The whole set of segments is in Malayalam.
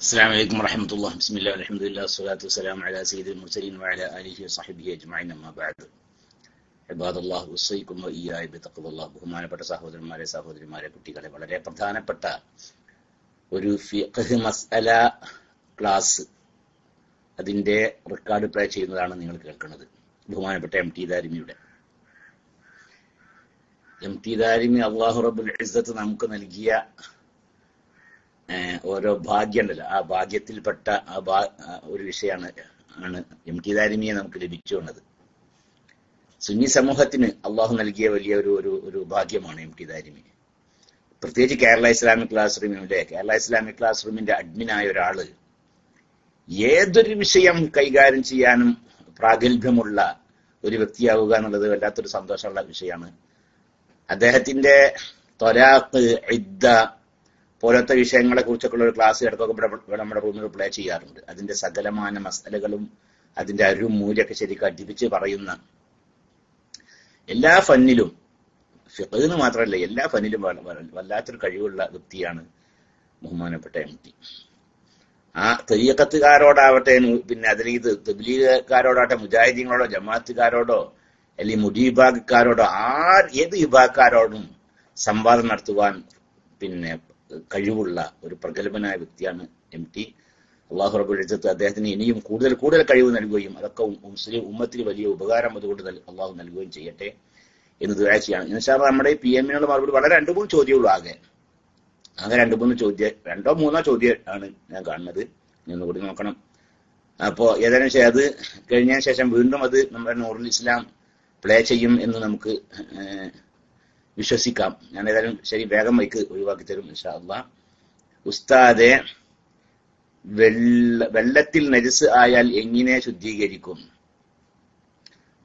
السلام عليكم ورحمة الله بسم الله والحمد لله والصلاة والسلام على سيد المرسلين وعلى آله وصحبه أجمعين أما بعد عباد الله ഉസ്സൈക്കും വയ്യായി ബിത്തഖ്വല്ലാഹ് ബഹുമാനപ്പെട്ട സഹോദരന്മാരെ സഹോദരിമാരെ കുട്ടികളെ വളരെ പ്രധാനപ്പെട്ട ഒരു ഫിഖ് മസ്അല ക്ലാസ് അതിന്റെ റെക്കോർഡ് പ്ലേ ചെയ്യുന്നതാണ് നിങ്ങൾ കേൾക്കുന്നത് ബഹുമാനപ്പെട്ട എം ടി ദാരിമിയുടെ എം ടി ദാരിമി അള്ളാഹു റബ്ബുൽ ഇസ്സത്ത് നമുക്ക് നൽകിയ ഏഹ് ഓരോ ഭാഗ്യമുണ്ടല്ലോ ആ ഭാഗ്യത്തിൽപ്പെട്ട ആ ഒരു വിഷയമാണ് ആണ് എം ടി ദാരിമിയെ നമുക്ക് ലഭിച്ചു വന്നത് സുന്നി സമൂഹത്തിന് അള്ളാഹു നൽകിയ വലിയ ഒരു ഒരു ഒരു ഭാഗ്യമാണ് എം ടി ദാരിമി. പ്രത്യേകിച്ച് കേരള ഇസ്ലാമിക് ക്ലാസ് റൂമിന്റെ കേരള ഇസ്ലാമിക് ക്ലാസ് റൂമിന്റെ അഡ്മിനായ ഒരാൾ ഏതൊരു വിഷയം കൈകാര്യം ചെയ്യാനും പ്രാഗൽഭ്യമുള്ള ഒരു വ്യക്തിയാവുക എന്നുള്ളത് വല്ലാത്തൊരു സന്തോഷമുള്ള വിഷയമാണ്. അദ്ദേഹത്തിന്റെ തൊരാത്ത് ഇദ്ദ പോലത്തെ വിഷയങ്ങളെ കുറിച്ചൊക്കെയുള്ള ഒരു ക്ലാസ് ഇവിടെ നമ്മുടെ റൂമിൽ പ്ലേ ചെയ്യാറുണ്ട്. അതിന്റെ സകലമാന മസലകളും അതിന്റെ അരും മൂലൊക്കെ ശരിക്കും അടിപ്പിച്ച് പറയുന്ന എല്ലാ ഫന്നിലും ഫിഖിന് മാത്രമല്ല എല്ലാ ഫന്നിലും വല്ലാത്തൊരു കഴിവുള്ള വ്യക്തിയാണ് ബഹുമാനപ്പെട്ട എം ടി. ആ തെയ്യക്കത്തുകാരോടാവട്ടെ പിന്നെ ഇത് തബ്ലീഗുകാരോടാവട്ടെ മുജാഹിദീങ്ങളോടോ ജമാഅത്തുകാരോടോ അല്ലെങ്കിൽ മുജീബാഗക്കാരോടോ ആ ഏത് വിഭാഗക്കാരോടും സംവാദം നടത്തുവാൻ പിന്നെ കഴിവുള്ള ഒരു പ്രഗത്ഭനായ വ്യക്തിയാണ് എം ടി. അള്ളാഹു റബ്ബുൽ ഇജ്ജത്ത് അദ്ദേഹത്തിന് ഇനിയും കൂടുതൽ കൂടുതൽ കഴിവ് നൽകുകയും അതൊക്കെ മുസ്ലിം ഉമ്മത്തിന് വലിയ ഉപകാരം അതുകൊണ്ട് അള്ളാഹു നൽകുകയും ചെയ്യട്ടെ എന്ന് ദുരാഴ്ചയാണ് എന്നുവെച്ചാൽ നമ്മുടെ പി എമ്മിനുള്ള മറുപടി വളരെ രണ്ടു മൂന്ന് ചോദ്യമുള്ളൂ ആകെ. ആകെ രണ്ടു മൂന്ന് ചോദ്യം രണ്ടോ മൂന്നോ ചോദ്യം ആണ് ഞാൻ കാണുന്നത്. ഇനി ഒന്നുകൂടി നോക്കണം. അപ്പോ ഏതായാലും ശരി അത് കഴിഞ്ഞതിന് ശേഷം വീണ്ടും അത് നമ്മുടെ നൂറുൽ ഇസ്ലാം പ്ലേ ചെയ്യും എന്ന് നമുക്ക് വിശ്വസിക്കാം. ഞാൻ ഏതായാലും ശരി വേഗം മൈക്ക് ഒഴിവാക്കി തരും ഇൻഷാ അള്ളാ. ഉസ്താദെ വെള്ള വെള്ളത്തിൽ നജസ് ആയാൽ എങ്ങനെ ശുദ്ധീകരിക്കും?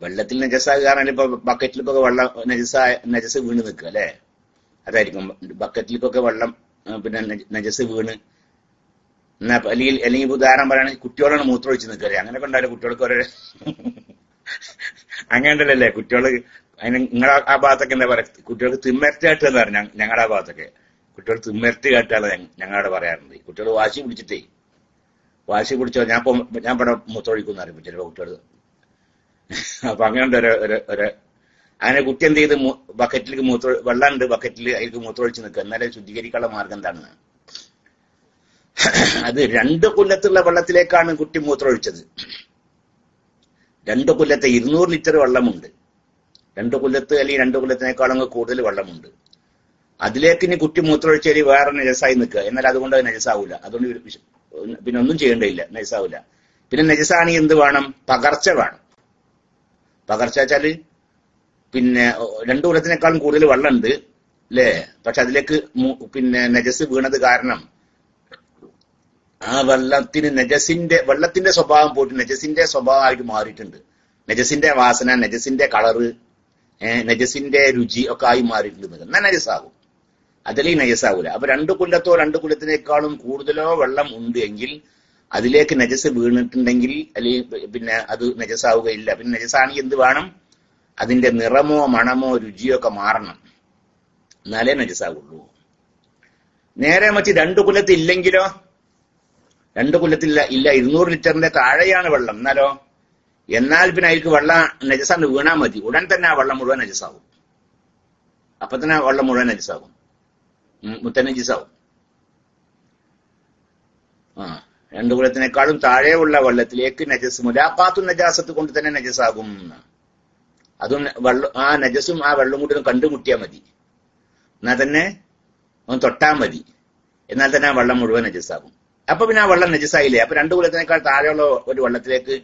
വെള്ളത്തിൽ നജസാകാറാണ് ഇപ്പൊ ബക്കറ്റിലൊക്കെ വെള്ളം നജസ്സായ നജസ് വീണ് നിൽക്കുക അല്ലെ? അതായിരിക്കും. ബക്കറ്റിലേക്കൊക്കെ വെള്ളം പിന്നെ നജസ് വീണ്. എന്നാ അല്ലെങ്കിൽ അല്ലെങ്കിൽ ഉദാഹരണം പറയുകയാണെങ്കിൽ കുട്ടികളാണ് മൂത്രമൊഴിച്ച് നിൽക്കുക അങ്ങനെയൊക്കെ ഉണ്ടാവില്ല കുട്ടികൾക്ക് ഓരോ അങ്ങനെ ഉണ്ടല്ലേ കുട്ടികൾ അതിന് നിങ്ങളെ ആ ഭാഗത്തൊക്കെ എന്താ പറയാ കുട്ടികൾക്ക് തിമ്മരട്ട് കാട്ടുക എന്ന് പറഞ്ഞാൽ ഞങ്ങളുടെ ആ ഭാഗത്തൊക്കെ. കുട്ടികൾ തിമ്മരട്ട് കാട്ടുക ഞങ്ങളവിടെ പറയാറുണ്ട്. കുട്ടികൾ വാശി പിടിച്ചിട്ടേ. വാശി പിടിച്ചോ ഞാൻ ഇപ്പൊ ഞാൻ ഇവിടെ മുത്തൊഴിക്കുന്ന അറിയിപ്പോ ചിലപ്പോ കുട്ടികൾ അപ്പൊ അങ്ങനെ ഒരു ഒരു അങ്ങനെ കുട്ടി എന്ത് ചെയ്ത് ബക്കറ്റിലേക്ക് മൂത്ര വെള്ളം ഉണ്ട് ബക്കറ്റിൽ അതിലേക്ക് മൂത്രമൊഴിച്ച് നിൽക്കുക. എന്നാലേ ശുദ്ധീകരിക്കാനുള്ള മാർഗം എന്താണ്? അത് രണ്ട് കൊല്ലത്തുള്ള വെള്ളത്തിലേക്കാണ് കുട്ടി മൂത്രമൊഴിച്ചത് രണ്ട് കൊല്ലത്തെ ഇരുന്നൂറ് ലിറ്റർ വെള്ളമുണ്ട്. രണ്ട് കൊല്ലത്ത് അല്ലെങ്കിൽ രണ്ട് കൊല്ലത്തിനേക്കാളും കൂടുതൽ വെള്ളമുണ്ട്. അതിലേക്ക് ഇനി കുട്ടി മൂത്രമൊഴിച്ചേരി വേറെ നജസായി നിൽക്കുക. എന്നാൽ അതുകൊണ്ട് അത് നജസാവൂല. അതുകൊണ്ട് പിന്നെ ഒന്നും ചെയ്യേണ്ടതില്ല. നജസാവൂല. പിന്നെ നജസാണെങ്കിൽ എന്ത് വേണം? പകർച്ച വേണം. പകർച്ച വെച്ചാൽ പിന്നെ രണ്ടു കൊല്ലത്തിനേക്കാളും കൂടുതൽ വെള്ളമുണ്ട് അല്ലേ? പക്ഷെ അതിലേക്ക് പിന്നെ നജസ് വീണത് കാരണം ആ വെള്ളത്തിന് നജസിന്റെ വെള്ളത്തിന്റെ സ്വഭാവം പോയിട്ട് നജസിന്റെ സ്വഭാവമായിട്ട് മാറിയിട്ടുണ്ട്. നജസിന്റെ വാസന നജസിന്റെ കളറ് നജസിന്റെ രുചി ഒക്കെ ആയി മാറിയിട്ടുണ്ട് എന്നാൽ നജസാകും. അതിലേക്ക് നജസാവൂല. അപ്പൊ രണ്ട് കൊല്ലത്തോ രണ്ട് കൊല്ലത്തിനേക്കാളും കൂടുതലോ വെള്ളം ഉണ്ട് എങ്കിൽ അതിലേക്ക് നജസ് വീണിട്ടുണ്ടെങ്കിൽ അല്ലെങ്കിൽ പിന്നെ അത് നജസാവുകയില്ല. പിന്നെ നജസാണെങ്കിൽ എന്ത് വേണം? അതിന്റെ നിറമോ മണമോ രുചിയോ ഒക്കെ മാറണം. എന്നാലേ നജസാവുള്ളൂ. നേരെ മറ്റ് രണ്ട് കൊല്ലത്ത് ഇല്ലെങ്കിലോ രണ്ട് കൊല്ലത്തില്ല ഇല്ല ഇരുന്നൂറ് ലിറ്ററിന്റെ താഴെയാണ് വെള്ളം. എന്നാലോ? എന്നാൽ പിന്നെ അതിൽക്ക് വെള്ള നജസാന്ന് വീണാ മതി. ഉടൻ തന്നെ ആ വെള്ളം മുഴുവൻ നജസാവും. അപ്പൊ തന്നെ ആ വെള്ളം മുഴുവൻ നജസാവും. മുത്ത നജസാവും. ആ രണ്ടു കുലത്തിനേക്കാളും താഴെയുള്ള വെള്ളത്തിലേക്ക് നജസ് മുലാഖാത്തു നജാസത്ത് കൊണ്ട് തന്നെ നജസാകും. അതും വെള്ളം ആ നജസും ആ വെള്ളം കൂടി ഒന്ന് കണ്ടുമുട്ടിയാൽ മതി. എന്നാൽ തന്നെ ഒന്ന് തൊട്ടാൽ മതി. എന്നാൽ തന്നെ ആ വെള്ളം മുഴുവൻ നജസാകും. അപ്പൊ പിന്നെ ആ വെള്ളം നജസായില്ലേ? അപ്പൊ രണ്ടു കുലത്തിനേക്കാൾ താഴെയുള്ള ഒരു വെള്ളത്തിലേക്ക്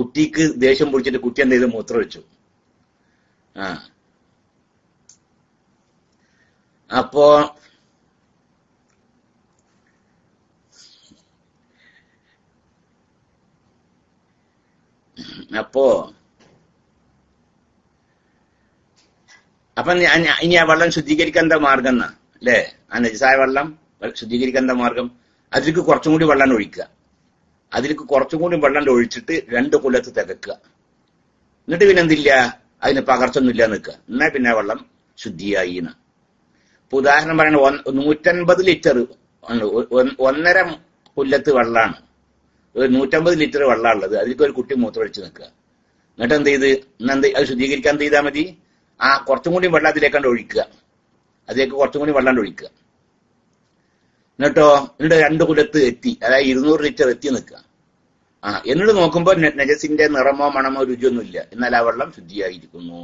കുട്ടിക്ക് ദേഷ്യം പിടിച്ചിട്ട് കുട്ടി എന്ത് ചെയ്ത്? മൂത്രമൊഴിച്ചു ആ. അപ്പോ അപ്പോ അപ്പൊ ഇനി ആ വെള്ളം ശുദ്ധീകരിക്കാൻ എന്താ മാർഗം എന്നാ? അല്ലേ? ആ നജസായ വെള്ളം ശുദ്ധീകരിക്കാൻ എന്താ മാർഗം? അതിലേക്ക് കുറച്ചും കൂടി വെള്ളം ഒഴിക്കുക. അതിലേക്ക് കുറച്ചും കൂടി വെള്ളം ഒഴിച്ചിട്ട് രണ്ട് കൊല്ലത്ത് തികക്കുക. എന്നിട്ട് പിന്നെ എന്തില്ല അതിന് പകർച്ചൊന്നുമില്ല നിൽക്കുക. എന്നാ പിന്നെ വെള്ളം ശുദ്ധിയായി എന്ന്. ഇപ്പൊ ഉദാഹരണം പറയുന്നത് നൂറ്റൻപത് ലിറ്റർ ഒന്നര കൊല്ലത്ത് വെള്ളമാണ്. ഒരു നൂറ്റമ്പത് ലിറ്റർ വെള്ളമുള്ളത് അതിലേക്ക് ഒരു കുട്ടി മൂത്രമൊഴിച്ച് നിൽക്കുക. എന്നിട്ട് എന്ത് ചെയ്ത്? എന്നെന്ത് അത് ശുദ്ധീകരിക്കാൻ എന്ത് ചെയ്താൽ മതി? ആ കുറച്ചും കൂടി വെള്ളം അതിലേക്കാണ്ട് ഒഴിക്കുക. അതിലേക്ക് കുറച്ചും കൂടി വെള്ളം ഒഴിക്കുക. എന്നിട്ടോ എന്നിട്ട് രണ്ട് കുലത്ത് എത്തി. അതായത് ഇരുന്നൂറ് ലിറ്റർ എത്തി നിൽക്കുക. ആ എന്നിട്ട് നോക്കുമ്പോൾ നജസിന്റെ നിറമോ മണമോ രുചിയൊന്നും ഇല്ല എന്നാൽ ആ വെള്ളം ശുദ്ധിയായിരിക്കുന്നു.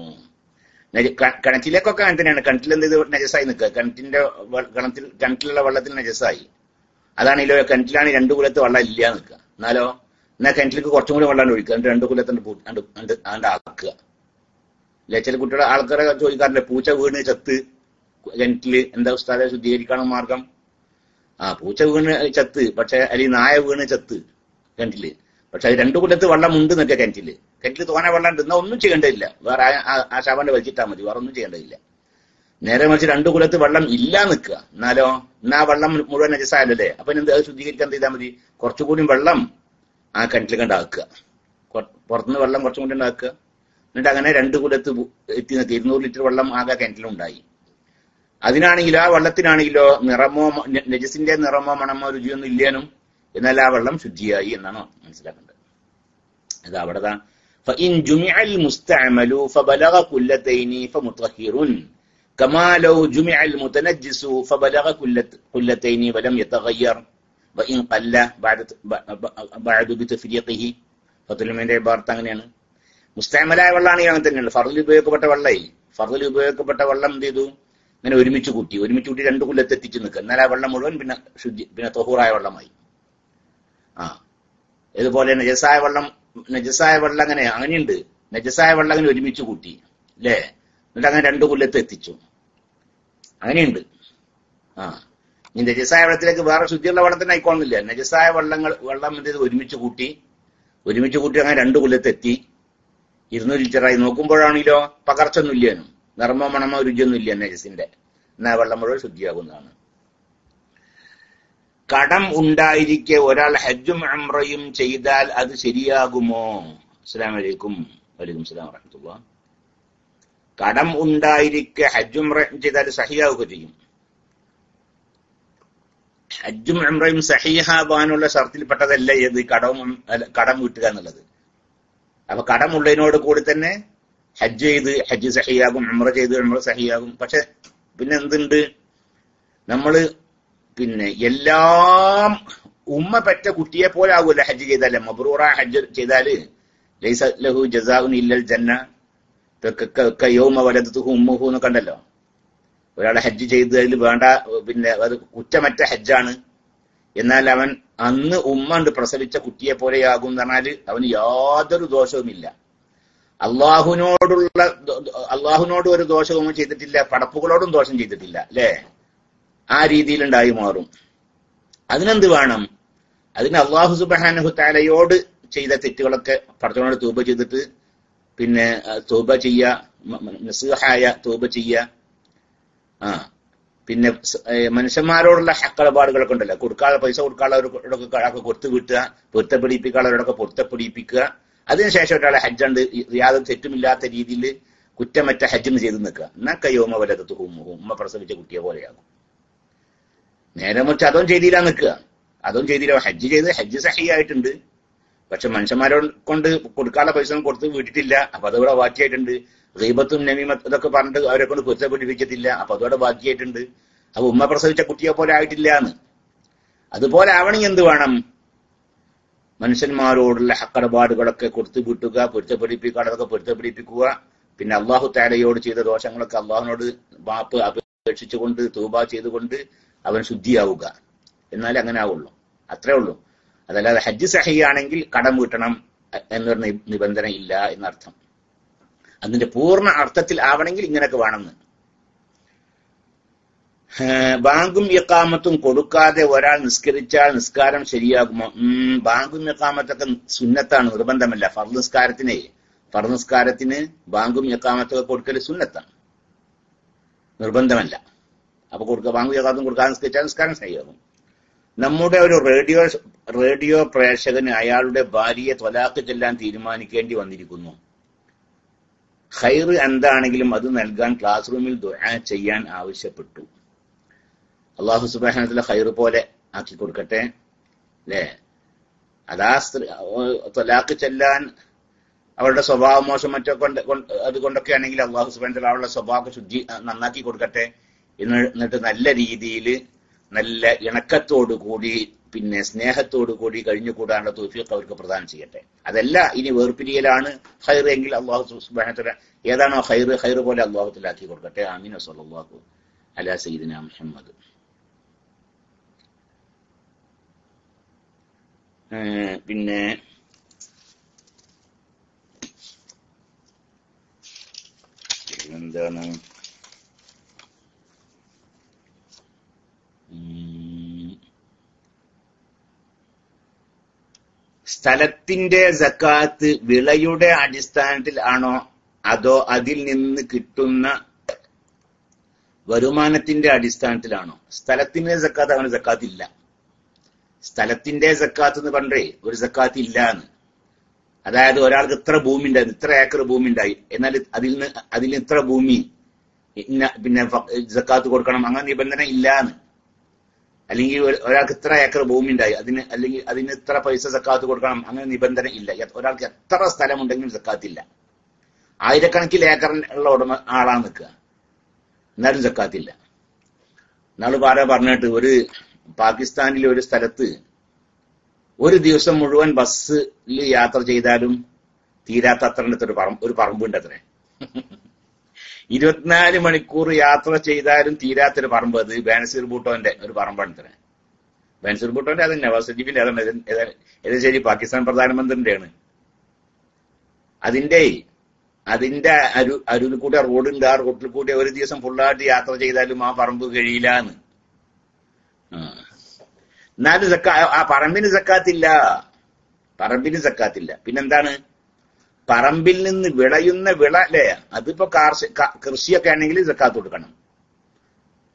കിണറ്റിലേക്കൊക്കെ അങ്ങനെ തന്നെയാണ്. കിണറ്റിൽ എന്ത് നജസായി നിൽക്കുക. കിണറ്റിന്റെ കിണറ്റിൽ കിണറ്റിലുള്ള വെള്ളത്തിൽ നജസായി. അതാണെങ്കിലോ കിണറ്റിലാണ് രണ്ട് കുലത്ത് വെള്ളം ഇല്ല നിൽക്കുക. എന്നാലോ എന്നാൽ കിണറ്റിലേക്ക് കുറച്ചും കൂടി വെള്ളം ഒഴിക്കുക. എന്നിട്ട് രണ്ട് അണ്ട് ആണ്ട് ആക്കുക. അല്ലെ? ചില കുട്ടികളെ ആൾക്കാരെ ചോദിക്കാറില്ലേ പൂച്ച വീണ് ചത്ത് കിണറ്റിൽ എന്താ ഉസ്താദെ ശുദ്ധീകരിക്കാനുള്ള മാർഗം? ആ പൂച്ച വീണ് ചത്ത്. പക്ഷെ അല്ലെങ്കിൽ നായ വീണ് ചത്ത്. കിണറ്റിൽ പക്ഷെ അത് രണ്ടു കൊല്ലത്ത് വെള്ളം ഉണ്ട് നിൽക്കുക കിണറ്റിൽ കിണറ്റിൽ തോനെ വെള്ളം ഉണ്ട്. എന്നാ ഒന്നും ചെയ്യേണ്ടതില്ല. വേറെ ആ- ആ- വലിച്ചിട്ടാൽ മതി. വേറെ ഒന്നും ചെയ്യേണ്ടതില്ല. നേരെ മറിച്ച് രണ്ടു കുലത്ത് വെള്ളം ഇല്ല നിൽക്കുക. എന്നാലോ? എന്നാ വെള്ളം മുഴുവൻ നജസായല്ലേ അപ്പൊ എന്ത്? അത് ശുദ്ധീകരിക്കാൻ ചെയ്താൽ മതി? കുറച്ചുകൂടി വെള്ളം ആ കിണറ്റിൽ കണ്ടാക്കുക പുറത്തുനിന്ന് വെള്ളം കുറച്ചും കൂടി ഉണ്ടാക്കുക. എന്നിട്ട് അങ്ങനെ രണ്ട് കുലത്ത് എത്തി നിൽക്കുക. ഇരുന്നൂറ് ലിറ്റർ വെള്ളം ആകെ കിണറ്റിലുണ്ടായി. അതിനാണെങ്കിൽ ആ വെള്ളത്തിനാണെങ്കിലോ നിറമോ നജസിന്റെ നിറമോ മണമോ രുചിയൊന്നും ഇല്ലേനും. എന്നാൽ ആ വെള്ളം ശുദ്ധിയായി എന്നാണ് മനസ്സിലാക്കേണ്ടത്. അത് അവിടെ ഭാർത്ത അങ്ങനെയാണ്. മുസ്താമലായ വെള്ളമാണെങ്കിൽ അങ്ങനെ തന്നെയാണ് ഫറുദിൽ ഉപയോഗപ്പെട്ട വെള്ളമായി ഫറുദിൽ ഉപയോഗപ്പെട്ട വെള്ളം എന്ത് ചെയ്തു? ഇങ്ങനെ ഒരുമിച്ച് കൂട്ടി ഒരുമിച്ച് കൂട്ടി രണ്ട് കൊല്ലത്ത് എത്തിച്ചു നിൽക്കുക. എന്നാൽ ആ വെള്ളം മുഴുവൻ പിന്നെ ശുദ്ധി പിന്നെ തൊഹൂറായ വെള്ളമായി. ആ. ഇതുപോലെ നജസായ വെള്ളം നജസായ വെള്ളം അങ്ങനെ അങ്ങനെയുണ്ട്. നജസായ വെള്ളം അങ്ങനെ ഒരുമിച്ച് കൂട്ടി അല്ലേ എന്നിട്ട് അങ്ങനെ രണ്ട് കൊല്ലത്ത് എത്തിച്ചു. അങ്ങനെയുണ്ട്. ആ. ഈ നജസായ വെള്ളത്തിലേക്ക് വേറെ ശുദ്ധിയുള്ള വെള്ളം തന്നെ ആയിക്കോളുന്നില്ല. നജസായ വെള്ളങ്ങൾ വെള്ളം എന്ത് ചെയ്ത്? ഒരുമിച്ച് കൂട്ടി. ഒരുമിച്ച് കൂട്ടി അങ്ങനെ രണ്ട് കൊല്ലത്ത് എത്തി. ഇരുന്നൂറ് ലിറ്ററായി. നോക്കുമ്പോഴാണെങ്കിലോ പകർച്ചൊന്നും നിറമോ മണമോ രുചിയൊന്നും ഇല്ല നജസിന്റെ എന്നാ വെള്ളം മുഴുവൻ ശുദ്ധിയാകുന്നതാണ്. കടം ഉണ്ടായിരിക്കെ ഒരാൾ ഹജ്ജും അമ്രയും ചെയ്താൽ അത് ശരിയാകുമോ? അസ്സലാം വലൈക്കും വലൈക്കും സ്ലാം വറഹമത്തുള്ള. കടം ഉണ്ടായിരിക്കെ ഹജ്ജും ചെയ്താൽ സഹിയാവുക ചെയ്യും. ഹജ്ജും ഉംറയും സഹിഹാവാനുള്ള ഷർത്തിൽപ്പെട്ടതല്ല ഏത് കടവും കടം വീട്ടുക എന്നുള്ളത്. അപ്പൊ കടമുള്ളതിനോട് കൂടി തന്നെ ഹജ്ജ് ചെയ്ത് ഹജ്ജ് സഹിയാകും ഉംറ ചെയ്ത് ഉംറ സഹിയാകും. പക്ഷെ പിന്നെ എന്തുണ്ട്? നമ്മൾ പിന്നെ എല്ലാം ഉമ്മ പെറ്റ കുട്ടിയെ പോലെ ആകുമല്ലോ ഹജ്ജ് ചെയ്താലേ. മബ്രൂറ ഹജ്ജ് ചെയ്താൽ ലൈസ ലഹു ജസാഉൻ ഇല്ലൽ ജന്ന. യോമ വലതുഹു ഉമ്മുഹു എന്ന് കണ്ടല്ലോ. ഒരാളെ ഹജ്ജ് ചെയ്തതിൽ വേണ്ട പിന്നെ അത് കുറ്റമറ്റ ഹജ്ജാണ്. എന്നാൽ അവൻ അന്ന് ഉമ്മ ഉണ്ട് പ്രസവിച്ച കുട്ടിയെ പോലെയാകും എന്ന് പറഞ്ഞാൽ അവന് യാതൊരു ദോഷവുമില്ല. അള്ളാഹുവിനോടുള്ള അള്ളാഹുവിനോട് ഒരു ദോഷവും ചെയ്തിട്ടില്ല പടപ്പുകളോടും ദോഷം ചെയ്തിട്ടില്ല അല്ലേ? ആ രീതിയിൽ രീതിയിലുണ്ടായി മാറും. അതിനെന്ത് വേണം? അതിന് അള്ളാഹു സുബാനഹു താലയോട് ചെയ്ത തെറ്റുകളൊക്കെ പടത്തോട് തൂബ ചെയ്തിട്ട് പിന്നെ തൂബ ചെയ്യ നസുഹായ തൂബ ചെയ്യ. ആ പിന്നെ മനുഷ്യന്മാരോടുള്ള ഹക്കളപാടുകളൊക്കെ ഉണ്ടല്ലോ. കൊടുക്കാതെ പൈസ കൊടുക്കാനുള്ളവരോടൊക്കെ ഒക്കെ കൊടുത്തു വിട്ടുക അവരോടൊക്കെ പൊരുത്തപ്പെടിപ്പിക്കുക. അതിനുശേഷം ഒരാളെ ഹജ്ജുണ്ട്. യാതൊരു തെറ്റുമില്ലാത്ത രീതിയിൽ കുറ്റമറ്റ ഹജ്ജിന് ചെയ്ത് നിൽക്കുക. എന്നാ കയ്യോമ വലതത്ത് ഹുമ്മുഹു ഉമ്മ പ്രസവിച്ച കുട്ടിയെ പോലെയാകും. നേരെ മുറിച്ച് അതും ചെയ്തില്ല നിൽക്കുക. അതും ചെയ്തില്ല. ഹജ്ജ് ചെയ്ത് ഹജ്ജ് സഹിയായിട്ടുണ്ട്. പക്ഷെ മനുഷ്യന്മാരോട് കൊണ്ട് കൊടുക്കാനുള്ള പൈസ കൊടുത്ത് വിട്ടിട്ടില്ല. അപ്പൊ അതവിടെ ബാക്കിയായിട്ടുണ്ട്. ദൈവത്തും നമീമത്തും ഇതൊക്കെ പറഞ്ഞിട്ട് അവരെ കൊണ്ട് പൊരുത്തപ്പെടിപ്പിച്ചിട്ടില്ല അപ്പൊ അതോടെ ബാക്കിയായിട്ടുണ്ട്. അപ്പൊ ഉമ്മ പ്രസവിച്ച കുട്ടിയെ പോലെ ആയിട്ടില്ല എന്ന്. അതുപോലെ ആവണമെങ്കിൽ എന്ത് വേണം? മനുഷ്യന്മാരോടുള്ള ഹക്കടപാടുകളൊക്കെ കൊടുത്തു വിട്ടുക പൊരുത്തപ്പെടിപ്പിക്കുക അതൊക്കെ പൊരുത്തപ്പെടിപ്പിക്കുക പിന്നെ അള്ളാഹു താരയോട് ചെയ്ത ദോഷങ്ങളൊക്കെ അള്ളാഹുനോട് മാപ്പ് അപേക്ഷിച്ചുകൊണ്ട് തൂബ ചെയ്തുകൊണ്ട് അവൻ ശുദ്ധിയാവുക. എന്നാലേ അങ്ങനെ ആവുള്ളൂ. അത്രേ ഉള്ളൂ. അതല്ലാതെ ഹജ്ജ് സഹിയാണെങ്കിൽ കടം വീട്ടണം എന്നൊരു നിബന്ധന ഇല്ല എന്നർത്ഥം. അതിന്റെ പൂർണ അർത്ഥത്തിൽ ആവണമെങ്കിൽ ഇങ്ങനെയൊക്കെ വേണമെന്ന് ബാങ്കും ഇക്കാമത്തും കൊടുക്കാതെ ഒരാൾ നിസ്കരിച്ചാൽ നിസ്കാരം ശരിയാകുമോ? ഉം, ബാങ്കും ഇക്കാമത്തൊക്കെ സുന്നത്താണ് നിർബന്ധമല്ല. ഫറു നിസ്കാരത്തിന് ഫറു നിസ്കാരത്തിന് ബാങ്കും ഇക്കാമത്തൊക്കെ കൊടുക്കൽ സുന്നത്താണ്. നിർബന്ധമല്ല. അപ്പൊ കൊടുക്കുക ബാങ്കും ഇക്കാമത്തും കൊടുക്കാതെ നിസ്കരിച്ചാൽ നിസ്കാരം ശരിയാകും. നമ്മുടെ ഒരു റേഡിയോ റേഡിയോ പ്രേക്ഷകന് അയാളുടെ ഭാര്യയെ തൊലാക്ക് ചെല്ലാൻ തീരുമാനിക്കേണ്ടി വന്നിരിക്കുന്നു. ഹൈറ് എന്താണെങ്കിലും അത് നൽകാൻ ക്ലാസ് റൂമിൽ ദുആ ചെയ്യാൻ ആവശ്യപ്പെട്ടു. അള്ളാഹു സുബാനത്തിലെ ഖൈർ പോലെ ആക്കി കൊടുക്കട്ടെ. അല്ലേ അതാ സ്ത്രീ തൊലാക്ക് ചെല്ലാൻ അവളുടെ സ്വഭാവ മോശം മറ്റോ കൊണ്ട് കൊണ്ട് അതുകൊണ്ടൊക്കെ ആണെങ്കിൽ അള്ളാഹു സുബാൻ അവളുടെ സ്വഭാവം ശുദ്ധി നന്നാക്കി കൊടുക്കട്ടെ. എന്ന് എന്നിട്ട് നല്ല രീതിയിൽ നല്ല ഇണക്കത്തോടു കൂടി പിന്നെ സ്നേഹത്തോടു കൂടി കഴിഞ്ഞുകൂടാനുള്ള തോഫിയൊക്കെ അവർക്ക് പ്രദാനം ചെയ്യട്ടെ. അതല്ല ഇനി വേർപിരിയലാണ് ഹൈർ എങ്കിൽ അള്ളാഹു സുബാനത്തല ഏതാണോ ഹൈർ ഹൈർ പോലെ അള്ളാഹുത്തിലാക്കി കൊടുക്കട്ടെ. ആമീൻ. സല്ലാഹു അലാ സയ്യിദിന മുഹമ്മദ്. പിന്നെ എന്താണ്. സ്ഥലത്തിന്റെ സക്കാത്ത് വിളയുടെ അടിസ്ഥാനത്തിൽ ആണോ അതോ അതിൽ നിന്ന് കിട്ടുന്ന വരുമാനത്തിന്റെ അടിസ്ഥാനത്തിലാണോ? സ്ഥലത്തിന്റെ സക്കാത്ത് അവന് സക്കാത്ത് ഇല്ല സ്ഥലത്തിന്റെ സക്കാത്ത് എന്ന് പറഞ്ഞേ ഒരു സക്കാത്ത് ഇല്ല എന്ന് അതായത് ഒരാൾക്ക് ഇത്ര ഭൂമി ഉണ്ടായിരുന്നു ഇത്ര ഏക്കർ ഭൂമി ഉണ്ടായി എന്നാൽ അതിൽ നിന്ന് അതിൽ ഇത്ര ഭൂമി ഇന്ന പിന്നെ സക്കാത്ത് കൊടുക്കണം അങ്ങനെ നിബന്ധന ഇല്ല എന്ന് അല്ലെങ്കിൽ ഒരാൾക്ക് ഇത്ര ഏക്കർ ഭൂമി ഉണ്ടായി അതിന് അല്ലെങ്കിൽ അതിന് ഇത്ര പൈസ സക്കാത്ത് കൊടുക്കണം അങ്ങനെ നിബന്ധന ഇല്ല. ഒരാൾക്ക് എത്ര സ്ഥലമുണ്ടെങ്കിലും സക്കാത്തില്ല. ആയിരക്കണക്കിൽ ഏക്കറിനുള്ള ഉടമ ആളാണ് നിൽക്കുക. എന്നാലും സക്കാത്തില്ല. എന്നാൾ പാര പറഞ്ഞിട്ട് ഒരു പാകിസ്ഥാനിലെ ഒരു സ്ഥലത്ത് ഒരു ദിവസം മുഴുവൻ ബസ്സിൽ യാത്ര ചെയ്താലും തീരാത്ത അത്രണ്ടത്തെ ഒരു പറമ്പ് ഒരു പറമ്പുണ്ട് അത്രേ ഇരുപത്തിനാല് മണിക്കൂർ യാത്ര ചെയ്താലും തീരാത്തൊരു പറമ്പ് അത് ബാനസീർ ബൂട്ടോന്റെ ഒരു പറമ്പാണ് ഇത്ര ബാനസീർ ബൂട്ടോന്റെ അത് നവാസ് സജീബിന്റെ അതാണ് പാകിസ്ഥാൻ പ്രധാനമന്ത്രിന്റെയാണ്. അതിന്റെ അതിന്റെ അരു അരുവിൽ കൂടെ റോഡുണ്ട് ആ റോഡിൽ കൂടെ ഒരു ദിവസം ഫുള്ളായിട്ട് യാത്ര ചെയ്താലും ആ പറമ്പ് കഴിയില്ലാന്ന് ആ. എന്നാലും സക്കാ ആ പറമ്പിന് സക്കാത്തില്ല. പറമ്പിന് സക്കാത്തില്ല. പിന്നെന്താണ്? പറമ്പിൽ നിന്ന് വിളയുന്ന വിള അല്ലേ? അതിപ്പോ കാർഷിക കൃഷിയൊക്കെ ആണെങ്കിൽ സക്കാത്ത് കൊടുക്കണം.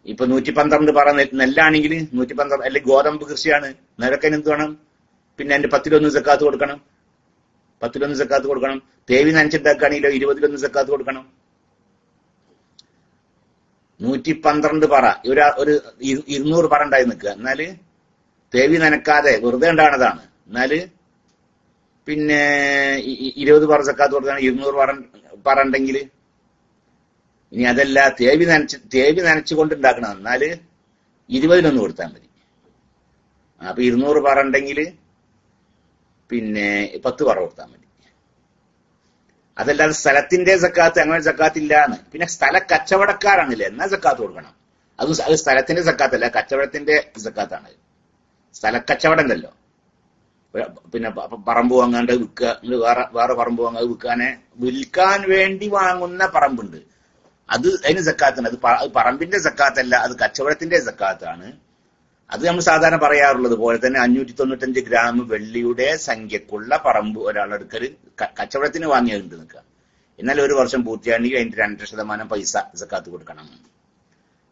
ഇപ്പൊ നൂറ്റി പന്ത്രണ്ട് പറ നെല്ലാണെങ്കിൽ നൂറ്റി പന്ത്രണ്ട് അല്ലെങ്കിൽ ഗോതമ്പ് കൃഷിയാണ്. നിരക്കന് എന്ത് വേണം? പിന്നെ അതിന്റെ പത്തിലൊന്ന് സക്കാത്ത് കൊടുക്കണം. പത്തിലൊന്ന് സക്കാത്ത് കൊടുക്കണം. തേവി നനച്ചിട്ടാക്കുകയാണെങ്കിലോ ഇരുപതിലൊന്ന് സക്കാത്ത് കൊടുക്കണം. നൂറ്റി പന്ത്രണ്ട് പറ. ഒരു ഒരു ഇരു- ഇരുന്നൂറ് പറ ഉണ്ടായി നിൽക്കുക. എന്നാൽ തേവി നനക്കാതെ വെറുതെ ഉണ്ടാണതാണ്. എന്നാൽ പിന്നെ ഇരുപത് പറ സക്കാത്ത് കൊടുത്താണ് ഇരുന്നൂറ് പറ പറ ഉണ്ടെങ്കിൽ ഇനി അതല്ല തേവി നനച്ച് തേവി നനച്ചുകൊണ്ട് ഉണ്ടാക്കണം. എന്നാൽ ഇരുപതിനൊന്ന് കൊടുത്താൽ മതി. അപ്പൊ ഇരുന്നൂറ് പറ ഉണ്ടെങ്കിൽ പിന്നെ പത്ത് പറ കൊടുത്താൽ മതി. അതല്ലാതെ സ്ഥലത്തിന്റെ സക്കാത്ത് അങ്ങനെ സക്കാത്ത് ഇല്ലാന്ന് പിന്നെ സ്ഥല കച്ചവടക്കാരാണില്ലേ എന്നാ സക്കാത്ത് കൊടുക്കണം? അത് അത് സ്ഥലത്തിന്റെ സക്കാത്തല്ല കച്ചവടത്തിന്റെ സക്കാത്താണ്. സ്ഥല കച്ചവടം ഉണ്ടല്ലോ പിന്നെ പറമ്പ് വാങ്ങാണ്ട് വിൽക്കുക വേറെ വേറെ പറമ്പ് വാങ്ങാതെ വിൽക്കാനെ വിൽക്കാൻ വേണ്ടി വാങ്ങുന്ന പറമ്പുണ്ട്. അത് അതിന് സക്കാത്താണ്. അത് പറമ്പിന്റെ സക്കാത്തല്ല അത് കച്ചവടത്തിന്റെ സക്കാത്താണ്. അത് നമ്മൾ സാധാരണ പറയാറുള്ളത് പോലെ തന്നെ അഞ്ഞൂറ്റി തൊണ്ണൂറ്റഞ്ച് ഗ്രാം വെള്ളിയുടെ സംഖ്യക്കുള്ള പറമ്പ് ഒരാളെടുക്കൽ കച്ചവടത്തിന് വാങ്ങിയുണ്ട് നിൽക്കുക? എന്നാൽ ഒരു വർഷം പൂർത്തിയാണെങ്കിൽ അതിന്റെ രണ്ടര ശതമാനം പൈസ സക്കാത്ത് കൊടുക്കണം.